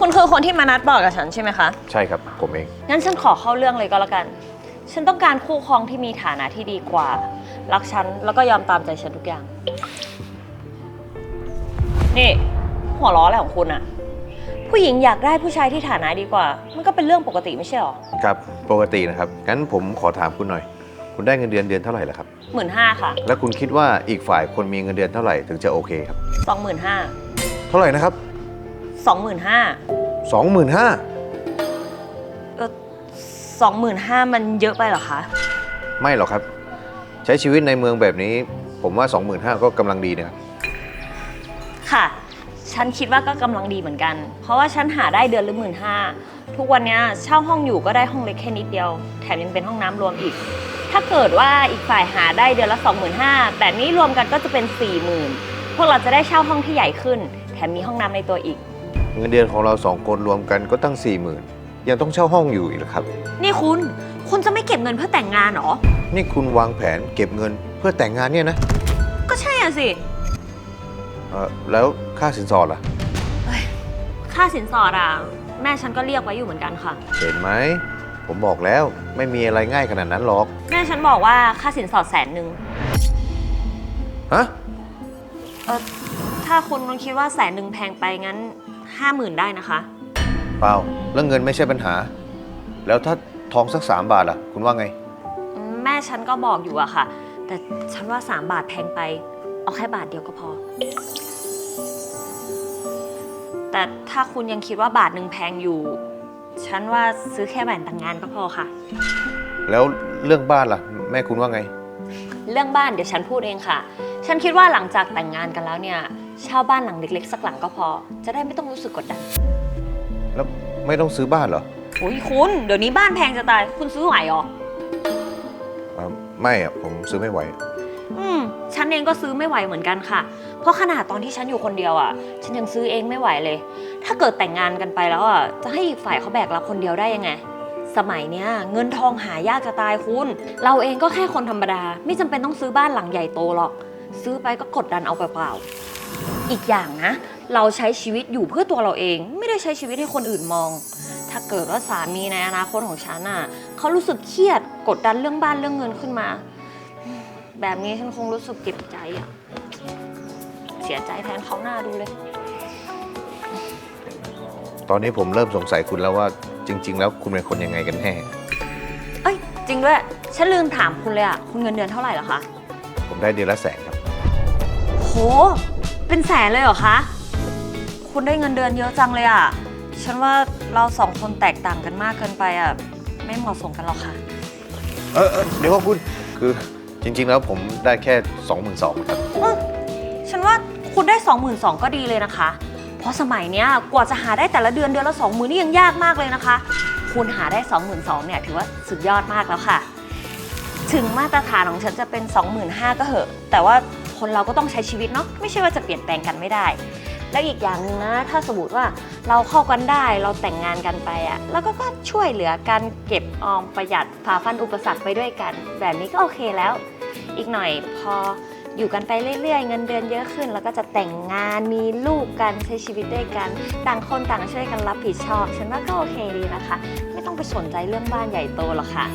คุณคือคนที่มานัดบอกกับฉันใช่ไหมคะ ใช่ครับ ผมเอง งั้นฉันขอเข้าเรื่องเลยก็แล้วกัน ฉันต้องการคู่ครองที่มีฐานะที่ดีกว่า รักฉันแล้วก็ยอมตามใจฉันทุกอย่าง นี่ หัวล้ออะไรของคุณอะผู้หญิงอยากได้ผู้ชายที่ฐานะดีกว่า มันก็เป็นเรื่องปกติไม่ใช่หรอครับ ปกตินะครับ งั้นผมขอถามคุณหน่อย คุณได้เงินเดือนเดือนเท่าไหร่ล่ะครับ หมื่นห้าค่ะแล้วคุณคิดว่าอีกฝ่ายคนมีเงินเดือนเท่าไหร่ถึงจะโอเคครับสองหมื่นห้าเท่าไหร่นะครับ สองหมื่นห้าสองหมื่นห้าเออสองหมื่นห้ามันเยอะไปเหรอคะ ไม่หรอกครับ ใช้ชีวิตในเมืองแบบนี้ ผมว่า 25,000 ก็กำลังดีนะครับ ค่ะ ฉันคิดว่าก็กำลังดีเหมือนกัน เพราะว่าฉันหาได้เดือนละหมื่นห้าทุกวันเนี้ยเช่าห้องอยู่ก็ได้ห้องเล็กแค่นิดเดียว แถมยังเป็นห้องน้ำรวมอีก ถ้าเกิดว่าอีกฝ่ายหาได้เดือนละ25,000แต่นี้รวมกันก็จะเป็น 40,000 พวกเราจะได้เช่าห้องที่ใหญ่ขึ้น แถมมีห้องน้ำในตัวอีก เงินเดือนของเราสองคนรวมกันก็ตั้ง40,000ยังต้องเช่าห้องอยู่อีกเหรอครับ นี่คุณ คุณจะไม่เก็บเงินเพื่อแต่งงานเหรอ นี่คุณวางแผนเก็บเงินเพื่อแต่งงานเนี่ยนะก็ใช่อะสิเออแล้วค่าสินสอดล่ะค่าสินสอดอะ แม่ฉันก็เรียกไว้อยู่เหมือนกันค่ะ เห็นไหม ผมบอกแล้วไม่มีอะไรง่ายขนาดนั้นหรอก แม่ฉันบอกว่าค่าสินสอดแสนหนึ่งฮะ เออถ้าคุณคิดว่าแสนหนึ่งแพงไปงั้น ห้าหมื่นได้นะคะ เปล่าเรื่องเงินไม่ใช่ปัญหา แล้วถ้าทองสักสามบาทล่ะ คุณว่าไง แม่ฉันก็บอกอยู่อะค่ะ แต่ฉันว่า 3 บาทแพงไป เอาแค่บาทเดียวก็พอ แต่ถ้าคุณยังคิดว่าบาทหนึ่งแพงอยู่ ฉันว่าซื้อแค่แหวนแต่งงานก็พอค่ะ แล้วเรื่องบ้านล่ะ แม่คุณว่าไง เรื่องบ้านเดี๋ยวฉันพูดเองค่ะ ฉันคิดว่าหลังจากแต่งงานกันแล้วเนี่ย เช่าบ้านหลังเล็กๆ สักหลังก็พอ จะได้ไม่ต้องรู้สึกกดดันแล้วไม่ต้องซื้อบ้านเหรอโอ้ยคุณ เดี๋ยวนี้บ้านแพงจะตาย คุณซื้อไหวเหรอเอ่อไม่อะผมซื้อไม่ไหว อืม ฉันเองก็ซื้อไม่ไหวเหมือนกันค่ะ เพราะขนาดตอนที่ฉันอยู่คนเดียวอะ ฉันยังซื้อเองไม่ไหวเลย ถ้าเกิดแต่งงานกันไปแล้วอะ จะให้อีกฝ่ายเขาแบกรับคนเดียวได้ยังไง สมัยเนี้ยเงินทองหายากจะตายคุณ เราเองก็แค่คนธรรมดา ไม่จำเป็นต้องซื้อบ้านหลังใหญ่โตหรอก ซื้อไปก็กดดันเอาเปล่าๆ อีกอย่างนะ เราใช้ชีวิตอยู่เพื่อตัวเราเอง ไม่ได้ใช้ชีวิตให้คนอื่นมอง ถ้าเกิดว่าสามีในอนาคตของฉันอะเขารู้สึกเครียดกดดันเรื่องบ้านเรื่องเงินขึ้นมา แบบนี้ฉันคงรู้สึกเจ็บใจอะเสียใจแทนเขาหน้าดูเลย ตอนนี้ผมเริ่มสงสัยคุณแล้วว่าจริง ๆ แล้วคุณเป็นคนยังไงกันแน่ เอ้ย จริงด้วย ฉันลืมถามคุณเลยอะ คุณเงินเดือนเท่าไหร่เหรอคะ ผมได้เดือนละแสนครับ โห เป็นแสนเลยเหรอคะ คุณได้เงินเดือนเยอะจังเลยอะ ฉันว่าเราสองคนแตกต่างกันมากเกินไปอะ ไม่เหมาะสมกันหรอกค่ะ เออเออเดี๋ยวว่าคุณคือจริง ๆ แล้วผมได้แค่ 22,000ครับฉันว่าคุณได้ 22,000ก็ดีเลยนะคะ เพราะสมัยเนี้ยกว่าจะหาได้แต่ละเดือนเดือนละ20,000นี่ยังยากมากเลยนะคะ คุณหาได้ 22,000เนี่ยถือว่าสุดยอดมากแล้วค่ะ ถึงมาตรฐานของฉันจะเป็น 25,000ก็เหอะ แต่ว่า คนเราก็ต้องใช้ชีวิตเนาะไม่ใช่ว่าจะเปลี่ยนแปลงกันไม่ได้ แล้วอีกอย่างนึงนะ ถ้าสมมติว่าเราเข้ากันได้เราแต่งงานกันไปอะแล้วก็ก็ช่วยเหลือกันเก็บออมประหยัดฝ่าฟันอุปสรรคไปด้วยกัน แบบนี้ก็โอเคแล้ว อีกหน่อยพออยู่กันไปเรื่อยๆ เงินเดือนเยอะขึ้น แล้วก็จะแต่งงานมีลูกกันใช้ชีวิตด้วยกัน ต่างคนต่างช่วยกันรับผิดชอบ ฉันว่าก็โอเคดีนะคะ ไม่ต้องไปสนใจเรื่องบ้านใหญ่โตหรอกค่ะ